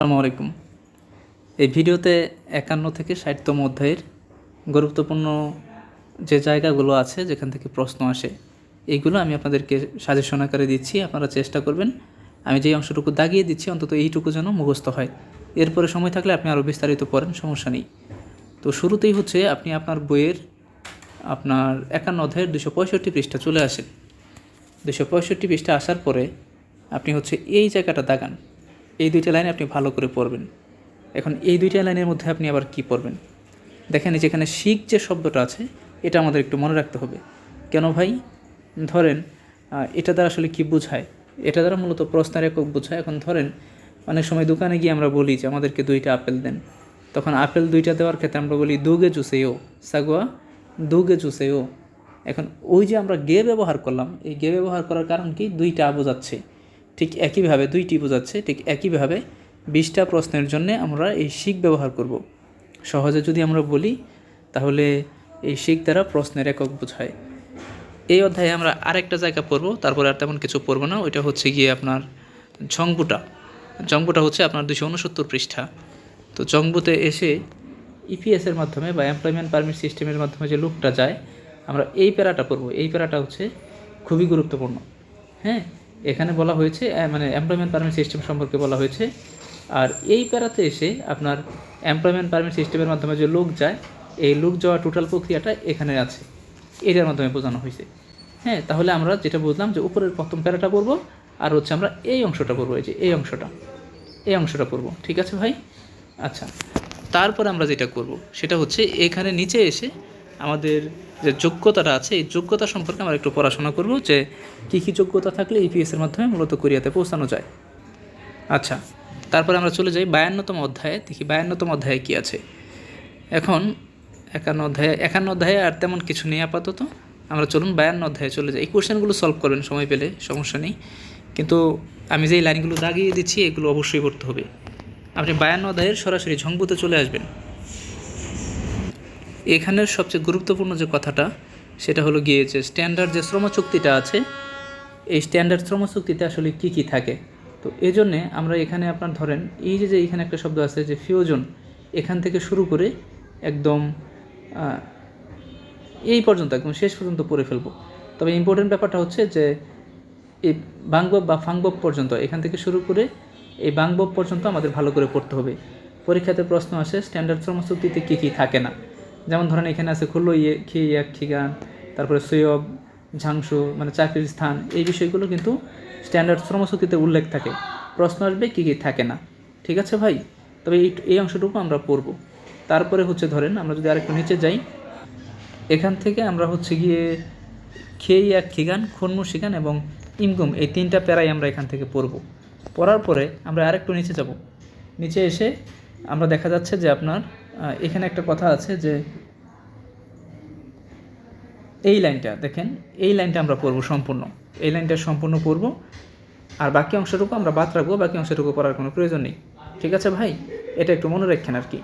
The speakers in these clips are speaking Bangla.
আসসালামু আলাইকুম। এই ভিডিওতে একান্ন থেকে ষাটতম অধ্যায়ের গুরুত্বপূর্ণ যে জায়গাগুলো আছে, যেখান থেকে প্রশ্ন আসে এইগুলো আমি আপনাদেরকে সাজেশন আকারে দিচ্ছি, আপনারা চেষ্টা করবেন। আমি যেই অংশটুকু দাগিয়ে দিচ্ছি, অন্তত এইটুকু যেন মুখস্থ হয়। এরপরে সময় থাকলে আপনি আরও বিস্তারিত পড়েন, সমস্যা নেই। তো শুরুতেই হচ্ছে, আপনি আপনার বইয়ের, আপনার একান্ন অধ্যায়ের দুশো পঁয়ষট্টি পৃষ্ঠা চলে আসেন দুশো পঁয়ষট্টি পৃষ্ঠা আসার পরে আপনি হচ্ছে এই জায়গাটা দাগান। এই দুইটা লাইনে আপনি ভালো করে পড়বেন। এখন এই দুইটা লাইনের মধ্যে আপনি আবার কি পড়বেন? দেখেন যেখানে শিখ যে শব্দটা আছে, এটা আমাদের একটু মনে রাখতে হবে। কেন ভাই? ধরেন এটা দ্বারা আসলে কি বোঝায়? এটা দ্বারা মূলত প্রশ্নের একক বোঝায়। এখন ধরেন, অনেক সময় দোকানে গিয়ে আমরা বলি যে আমাদেরকে দুইটা আপেল দেন। তখন আপেল দুইটা দেওয়ার ক্ষেত্রে আমরা বলি দুগে জুসেও সাগুয়া, দুগে জুসেও এখন ওই যে আমরা গে ব্যবহার করলাম, এই গে ব্যবহার করার কারণ কি? দুইটা বোঝাচ্ছে ঠিক একইভাবে দুইটি বোঝাচ্ছে, ঠিক একইভাবে বিশটা প্রশ্নের জন্য আমরা এই শিখ ব্যবহার করব। সহজে যদি আমরা বলি, তাহলে এই শিখ দ্বারা প্রশ্নের একক বোঝায়। এই অধ্যায়ে আমরা আরেকটা জায়গা পড়ব, তারপরে আর তেমন কিছু পড়ব না, ওইটা হচ্ছে গিয়ে আপনার জংবুটা জংবুটা হচ্ছে আপনার দুশো উনসত্তর পৃষ্ঠা। তো জংবুতে এসে ইপিএসের মাধ্যমে বা এমপ্লয়মেন্ট পারমিট সিস্টেমের মাধ্যমে যে লুকটা যায়, আমরা এই প্যারাটা পড়ব। এই প্যারাটা হচ্ছে খুবই গুরুত্বপূর্ণ। হ্যাঁ? এখানে বলা হয়েছে মানে এমপ্লয়মেন্ট পারমিট সিস্টেম সম্পর্কে বলা হয়েছে। আর এই প্যারাতে এসে আপনার এমপ্লয়মেন্ট পারমিট সিস্টেমের মাধ্যমে যে লোক যায়, এই লোক যাওয়া টোটাল প্রক্রিয়াটা এখানে আছে। এটার মাধ্যমে বোঝানো হয়েছে। হ্যাঁ তাহলে আমরা যেটা বুঝলাম যে উপরের প্রথম প্যারাটা পড়ব, আর হচ্ছে আমরা এই অংশটা পড়ব, এই যে এই অংশটা। এই অংশটা পড়ব, ঠিক আছে ভাই? আচ্ছা তারপর আমরা যেটা করব, সেটা হচ্ছে এখানে নিচে এসে আমাদের যে যোগ্যতাটা আছে, এই যোগ্যতা সম্পর্কে আমরা একটু পড়াশোনা করব যে কী কী যোগ্যতা থাকলে ইপিএস এর মাধ্যমে মূলত কোরিয়াতে পৌঁছানো যায়। আচ্ছা তারপরে আমরা চলে যাই বায়ান্নতম অধ্যায়ে, দেখি বায়ান্নতম অধ্যায়ে কী আছে। এখন একান্ন অধ্যায়ে একান্ন অধ্যায়ে আর তেমন কিছু নেই আপাতত। আমরা চলুন বায়ান্ন অধ্যায়ে চলে যাই। এই কোশ্চেনগুলো সলভ করবেন সময় পেলে, সমস্যা নেই। কিন্তু আমি যেই লাইনগুলো দাগিয়ে দিচ্ছি, এগুলো অবশ্যই করতে হবে। আপনি বায়ান্ন অধ্যায়ের সরাসরি ঝংপুতে চলে আসবেন। এখানের সবচেয়ে গুরুত্বপূর্ণ যে কথাটা, সেটা হলো গিয়ে যে স্ট্যান্ডার্ড যে শ্রম চুক্তিটা আছে, এই স্ট্যান্ডার্ড শ্রম চুক্তিতে আসলে কি কি থাকে? তো এই জন্যে আমরা এখানে আপনার ধরেন, এই যে যে এখানে একটা শব্দ আছে যে ফিওজন, এখান থেকে শুরু করে একদম এই পর্যন্ত, একদম শেষ পর্যন্ত পড়ে ফেলব। তবে ইম্পর্টেন্ট ব্যাপারটা হচ্ছে যে, এই বাংবব বা ফাংবব পর্যন্ত, এখান থেকে শুরু করে এই বাংবব পর্যন্ত আমাদের ভালো করে পড়তে হবে। পরীক্ষাতে প্রশ্ন আসে স্ট্যান্ডার্ড শ্রমচুক্তিতে কী কী থাকে না। যেমন ধরেন এখানে আছে খুল্লো ইয়ে খি এক খিগান তারপরে সৈয়ব, ঝাংসু মানে চাকরির স্থান, এই বিষয়গুলো কিন্তু স্ট্যান্ডার্ড শ্রমচুক্তিতে উল্লেখ থাকে। প্রশ্ন আসবে কী কী থাকে না। ঠিক আছে ভাই? তবে এই এই অংশটুকু আমরা পড়ব। তারপরে হচ্ছে ধরেন আমরা যদি আরেকটু নিচে যাই, এখান থেকে আমরা হচ্ছে গিয়ে খেই এক খিগান খন্মু শিগান এবং ইমগুম, এই তিনটা প্যারাই আমরা এখান থেকে পড়ব। পড়ার পরে আমরা আরেকটু নিচে যাব। নিচে এসে আমরা দেখা যাচ্ছে যে আপনার এখানে একটা কথা আছে যে এই লাইনটা, দেখেন, এই লাইনটা আমরা পড়ব সম্পূর্ণ। এই লাইনটা সম্পূর্ণ পড়ব, আর বাকি অংশটুকু আমরা বাদ রাখব, বাকি অংশটুকু পড়ার কোনো প্রয়োজন নেই। ঠিক আছে ভাই? এটা একটু মনে রাখেন আর কি।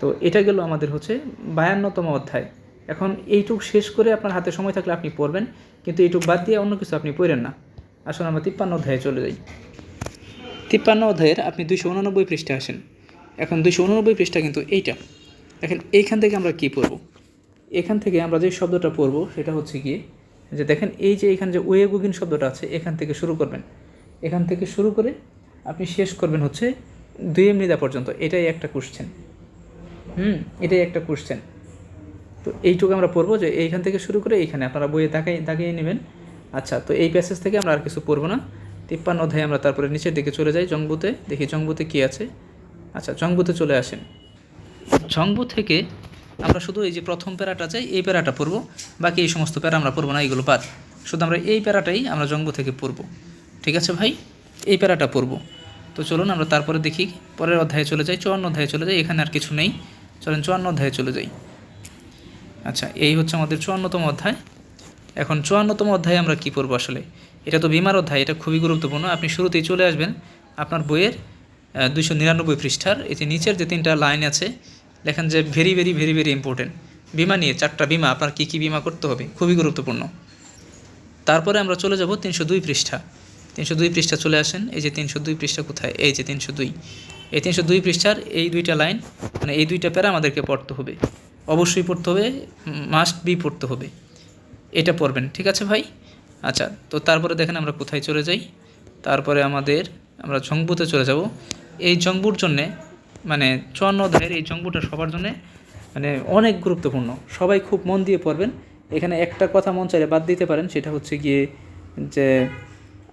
তো এটা গেল আমাদের হচ্ছে বায়ান্নতম অধ্যায়। এখন এইটুক শেষ করে আপনার হাতে সময় থাকলে আপনি পড়বেন, কিন্তু এইটুক বাদ দিয়ে অন্য কিছু আপনি পড়েন না। আসলে আমরা তিপ্পান্ন অধ্যায়ে চলে যাই। তিপ্পান্ন অধ্যায়ের আপনি দুইশো উনানব্বই পৃষ্ঠে আসেন। এখন দুইশো উননব্বই পৃষ্ঠা কিন্তু এইটা। এখন এইখান থেকে আমরা কি পড়ব? এখান থেকে আমরা যে শব্দটা পড়ব, সেটা হচ্ছে গিয়ে যে দেখেন এই যে এখানে যে ওয়ে গুগিন শব্দটা আছে, এখান থেকে শুরু করবেন। এখান থেকে শুরু করে আপনি শেষ করবেন হচ্ছে দুই মৃদা পর্যন্ত। এটাই একটা কোশ্চেন হুম, এটাই একটা কোশ্চেন তো এইটুকু আমরা পড়ব যে এইখান থেকে শুরু করে এইখানে আপনারা বইয়ে তাকাই তাকিয়ে নেবেন। আচ্ছা তো এই প্যাসেজ থেকে আমরা আর কিছু পড়ব না। তিপ্পান্ন অধ্যায়ে আমরা তারপরে নিচের দিকে চলে যাই জংবুতে দেখি জংবুতে কী আছে। আচ্ছা জংবুতে চলে আসেন। জংবু থেকে আমরা শুধু এই যে প্রথম প্যারাটা চাই, এই প্যারাটা পড়ব বাকি এই সমস্ত প্যারা আমরা পড়ব না, এইগুলো বাদ। শুধু আমরা এই প্যারাটাই আমরা জংবু থেকে পড়ব ঠিক আছে ভাই? এই প্যারাটা পড়ব তো চলুন আমরা তারপরে দেখি, পরের অধ্যায়ে চলে যাই, চুয়ান্ন অধ্যায়ে চলে যাই, এখানে আর কিছু নেই। চলেন, চুয়ান্ন অধ্যায়ে চলে যাই। আচ্ছা এই হচ্ছে আমাদের চুয়ান্নতম অধ্যায়। এখন চুয়ান্নতম অধ্যায়ে আমরা কী পড়ব আসলে? এটা তো বিমার অধ্যায়, এটা খুবই গুরুত্বপূর্ণ। আপনি শুরুতেই চলে আসবেন, আপনার বইয়ের দুইশো নিরানব্বই পৃষ্ঠার এতে নিচের যে তিনটা লাইন আছে, লেখেন যে very very very very important বিমা নিয়ে চারটা বিমা, আপনার কী কী বিমা করতে হবে? খুবই গুরুত্বপূর্ণ। তারপরে আমরা চলে যাব তিনশো দুই পৃষ্ঠা। তিনশো দুই পৃষ্ঠা চলে আসেন, এই যে তিনশো দুই পৃষ্ঠা কোথায়? এই যে তিনশো দুই। এই তিনশো দুই পৃষ্ঠার এই দুইটা লাইন মানে এই দুইটা প্যারা আমাদেরকে পড়তে হবে। অবশ্যই পড়তে হবে মাস্ট বি পড়তে হবে। এটা পড়বেন, ঠিক আছে ভাই? আচ্ছা তো তারপরে দেখেন আমরা কোথায় চলে যাই। তারপরে আমাদের, আমরা জংবুতে চলে যাব। এই জংবুর জন্যে মানে চুয়ান্ন অধ্যায়ের এই জংবুটা সবার জন্যে মানে অনেক গুরুত্বপূর্ণ। সবাই খুব মন দিয়ে পড়বেন। এখানে একটা কথা মন চাইলে বাদ দিতে পারেন, সেটা হচ্ছে গিয়ে যে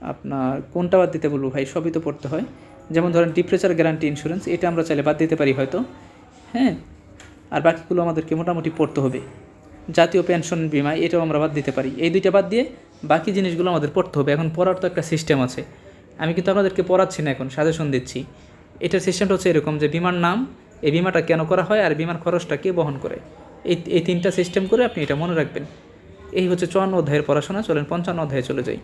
আপনার কোনটা বাদ দিতে বলব ভাই? সবই তো পড়তে হয়। যেমন ধরেন ডিপ্রেচার গ্যারান্টি ইন্স্যুরেন্স এটা আমরা চাইলে বাদ দিতে পারি হয়তো। হ্যাঁ? আর বাকিগুলো আমাদেরকে মোটামুটি পড়তে হবে। জাতীয় পেনশন বিমা, এটাও আমরা বাদ দিতে পারি। এই দুইটা বাদ দিয়ে বাকি জিনিসগুলো আমাদের পড়তে হবে। এখন পড়ার তো একটা সিস্টেম আছে। আমি কিন্তু আপনাদেরকে পড়াচ্ছি না এখন সাজেশন দিচ্ছি। এটার সিস্টেমটা হচ্ছে এরকম যে বিমার নাম, এই বিমাটা কেন করা হয় আর বিমার খরচটা কে বহন করে। এই এই তিনটা সিস্টেম করে আপনি এটা মনে রাখবেন। এই হচ্ছে চুয়ান্ন অধ্যায়ের পড়াশোনা, চলেন পঞ্চান্ন অধ্যায়ে চলে যাই।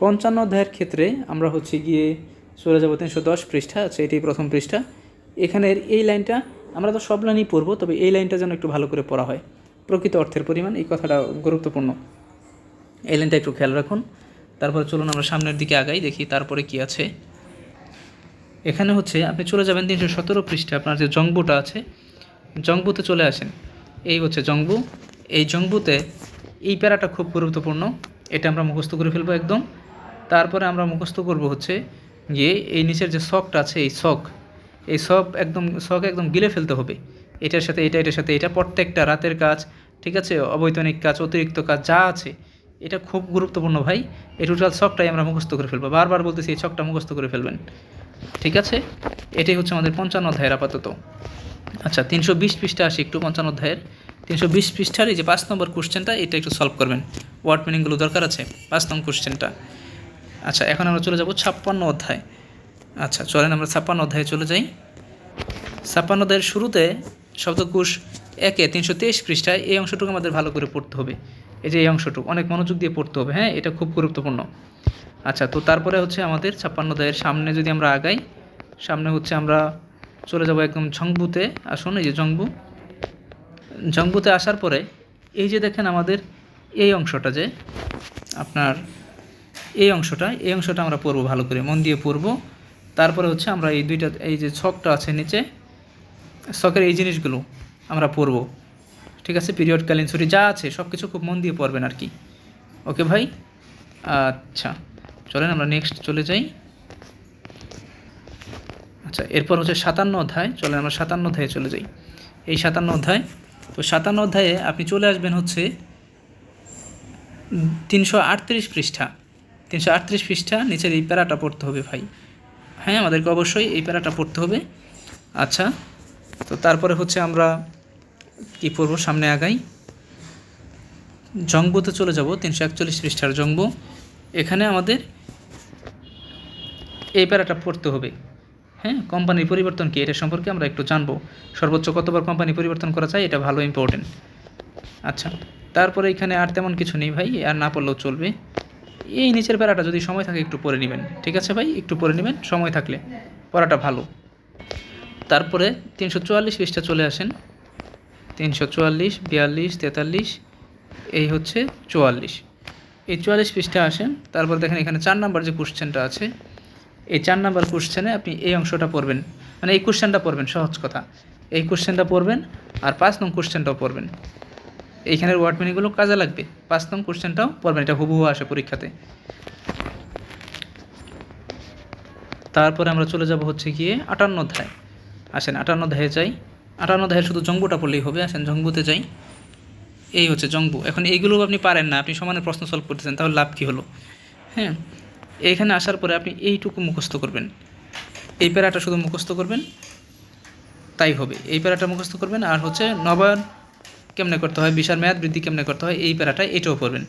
পঞ্চান্ন অধ্যায়ের ক্ষেত্রে আমরা হচ্ছে গিয়ে চলে যাব তিনশো দশ পৃষ্ঠা আছে এটি প্রথম পৃষ্ঠা। এখানের এই লাইনটা আমরা তো সব লাইনই পড়ব, তবে এই লাইনটা যেন একটু ভালো করে পড়া হয়। প্রকৃত অর্থের পরিমাণ, এই কথাটা গুরুত্বপূর্ণ। এই লাইনটা একটু খেয়াল রাখুন। তারপরে চলুন আমরা সামনের দিকে আগাই, দেখি তারপরে কি আছে। এখানে হচ্ছে আপনি চলে যাবেন তিনশো সতেরো পৃষ্ঠা, আপনার যে জংবুটা আছে জংবুতে চলে আসেন। এই হচ্ছে জংবু এই জংবুতে এই প্যারাটা খুব গুরুত্বপূর্ণ। এটা আমরা মুখস্থ করে ফেলব একদম। তারপরে আমরা মুখস্থ করব হচ্ছে গিয়ে এই নিচের যে শখটা আছে, এই শখ, এই সব একদম, শখ একদম গিলে ফেলতে হবে। এটার সাথে এটা, এটার সাথে এটা, প্রত্যেকটা রাতের কাজ, ঠিক আছে? অবৈতনিক কাজ, অতিরিক্ত কাজ, যা আছে। এটা খুব গুরুত্বপূর্ণ ভাই। এই টোটাল শখটাই আমরা মুখস্থ করে ফেলব। বারবার বলতেছি এই শখটা মুখস্থ করে ফেলবেন। ঠিক আছে? এটাই হচ্ছে আমাদের পঞ্চান্ন অধ্যায়ের আপাতত। আচ্ছা তিনশো বিশ পৃষ্ঠা আসি একটু পঞ্চান্ন অধ্যায়ের। তিনশো বিশ পৃষ্ঠার এই যে পাঁচ নম্বর কোশ্চেনটা এটা একটু সলভ করবেন। ওয়ার্ড মিনিংগুলো দরকার আছে? পাঁচ নম্বর কোশ্চেনটা আচ্ছা এখন আমরা চলে যাব ছাপ্পান্ন অধ্যায়। আচ্ছা চলেন আমরা ছাপ্পান্ন অধ্যায়ে চলে যাই। ছাপ্পান্ন অধ্যায়ের শুরুতে শব্দকোষ একে তিনশো তেইশ পৃষ্ঠায় এই অংশটুকু আমাদের ভালো করে পড়তে হবে। এই যে এই অংশটুকু, অনেক মনোযোগ দিয়ে পড়তে হবে হ্যাঁ? এটা খুব গুরুত্বপূর্ণ। আচ্ছা তো তারপরে হচ্ছে আমাদের ছাপ্পান্ন অধ্যায়ের সামনে যদি আমরা আগাই, সামনে হচ্ছে আমরা চলে যাব একদম ঝংবুতে আসুন, এই যে জংবু জংবুতে আসার পরে, এই যে দেখেন আমাদের এই অংশটা যে, আপনার এই অংশটা এই অংশটা আমরা পড়ব ভালো করে, মন দিয়ে পড়ব তারপরে হচ্ছে আমরা এই দুইটা, এই যে ছকটা আছে নিচে, ছকের এই জিনিসগুলো আমরা পড়ব ঠিক আছে পিরিয়ডকালীন ছুটি যা আছে সব কিছু খুব মন দিয়ে পড়বেন আর কি। ওকে ভাই? আচ্ছা। চলেন, আমরা নেক্সট চলে যাই। আচ্ছা এরপর হচ্ছে সাতান্ন অধ্যায়। চলেন, আমরা সাতান্ন অধ্যায়ে চলে যাই। এই সাতান্ন অধ্যায়, তো সাতান্ন অধ্যায়ে আপনি চলে আসবেন হচ্ছে তিনশো আটত্রিশ পৃষ্ঠা। তিনশো আটত্রিশ পৃষ্ঠা, নিচের এই প্যারাটা পড়তে হবে ভাই। হ্যাঁ আমাদেরকে অবশ্যই এই প্যারাটা পড়তে হবে। আচ্ছা তো তারপরে হচ্ছে আমরা কি পড়ব? সামনে আগাই। জংবুতে চলে যাব, তিনশো একচল্লিশ পৃষ্ঠার জংবু এখানে আমাদের এই প্যারাটা পড়তে হবে। হ্যাঁ কোম্পানির পরিবর্তন কি? এটা সম্পর্কে আমরা একটু জানব। সর্বোচ্চ কতবার কোম্পানি পরিবর্তন করা যায়? এটা ভালো ইম্পর্টেন্ট আচ্ছা তারপরে এখানে আর তেমন কিছু নেই ভাই, আর না পড়লেও চলবে। এই নিচের প্যারাটা যদি সময় থাকে একটু পড়ে নেবেন। ঠিক আছে ভাই? একটু পড়ে নেবেন, সময় থাকলে। পড়াটা ভালো। তারপরে তিনশো চুয়াল্লিশ পৃষ্ঠা চলে আসেন। তিনশো চুয়াল্লিশ, বিয়াল্লিশ, তেতাল্লিশ, এই হচ্ছে চুয়াল্লিশ। এই চুয়াল্লিশ পৃষ্ঠা আসেন, তারপর দেখেন এখানে চার নাম্বার যে কোশ্চেনটা আছে এই চার নাম্বার কোশ্চেনে আপনি এই অংশটা পড়বেন। মানে এই কোশ্চেনটা পড়বেন, সহজ কথা। এই কোশ্চেনটা পড়বেন আর পাঁচ নং কোশ্চেনটাও পড়বেন। এইখানের ওয়ার্ড মিনিংগুলো কাজে লাগবে। পাঁচ নং কোশ্চেনটাও পড়বেন, এটা হুবহু আসে পরীক্ষাতে। তারপরে আমরা চলে যাব হচ্ছে গিয়ে আটান্ন অধ্যায়। আসেন, আটান্ন অধ্যায়ে যাই। আটান্ন অধ্যায়ে শুধু জঙ্গুটা পড়লেই হবে। আসেন, জঙ্গুতে যাই। এই হচ্ছে জঙ্গু। এখন এইগুলো আপনি পারেন না। আপনি সমানে প্রশ্ন সলভ করতেছেন, তাহলে লাভ কী হলো? হ্যাঁ? এইখানে আসার পরে আপনি এইটুকু মুখস্থ করবেন। এই প্যারাটা শুধু মুখস্থ করবেন, তাই হবে। এই প্যারাটা মুখস্থ করবেন, আর হচ্ছে নবায়ন কেমনে করতে হয় বিশাল মেয়াদ বৃদ্ধি কেমনে করতে হয়, এই প্যারাটা এটাও পড়বেন।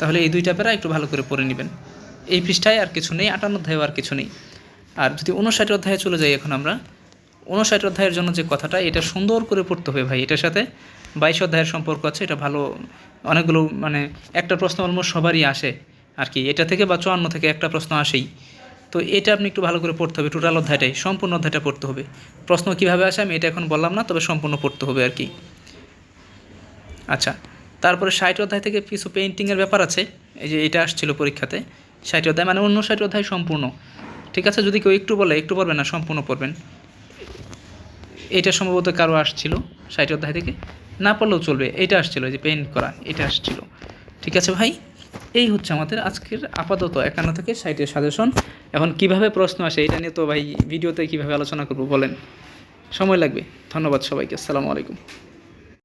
তাহলে এই দুইটা প্যারা একটু ভালো করে পড়ে নেবেন। এই পৃষ্ঠায় আর কিছু নেই, আটান্ন অধ্যায়েও আর কিছু নেই। আর যদি উনষাট অধ্যায়ে চলে যাই এখন আমরা উনষাট অধ্যায়ের জন্য যে কথাটা, এটা সুন্দর করে পড়তে হবে ভাই, এটার সাথে বাইশ অধ্যায়ের সম্পর্ক আছে, এটা ভালো, অনেকগুলো মানে একটা প্রশ্ন অলমোস্ট সবারই আসে। আর কি, এটা থেকে বা চুয়ান্ন থেকে একটা প্রশ্ন আসেই। তো এটা আপনি একটু ভালো করে পড়তে হবে টোটাল অধ্যায়টাই, সম্পূর্ণ অধ্যায়টা পড়তে হবে। প্রশ্ন কীভাবে আসে আমি এটা এখন বললাম না, তবে সম্পূর্ণ পড়তে হবে আর কি। আচ্ছা তারপরে ষাট অধ্যায় থেকে কিছু পেইন্টিংয়ের ব্যাপার আছে, এই যে এটা আসছিল পরীক্ষাতে। ষাট অধ্যায় মানে অন্য ষাট অধ্যায় সম্পূর্ণ। ঠিক আছে, যদি কেউ একটু বলে, একটু পড়বেন না, সম্পূর্ণ পড়বেন। এটা সম্ভবত কারও আসছিল, ষাট অধ্যায় থেকে। না পড়লেও চলবে, এটা আসছিল যে পেইন্ট করা, এটা আসছিল। ঠিক আছে ভাই? এই হচ্ছে আমাদের আজকের আপাতত একান্ন থেকে সাইটের সাজেশন এখন কীভাবে প্রশ্ন আসে এটা নিয়ে তো ভাই ভিডিওতে কীভাবে আলোচনা করব বলেন। সময় লাগবে। ধন্যবাদ সবাইকে। আসসালামু আলাইকুম।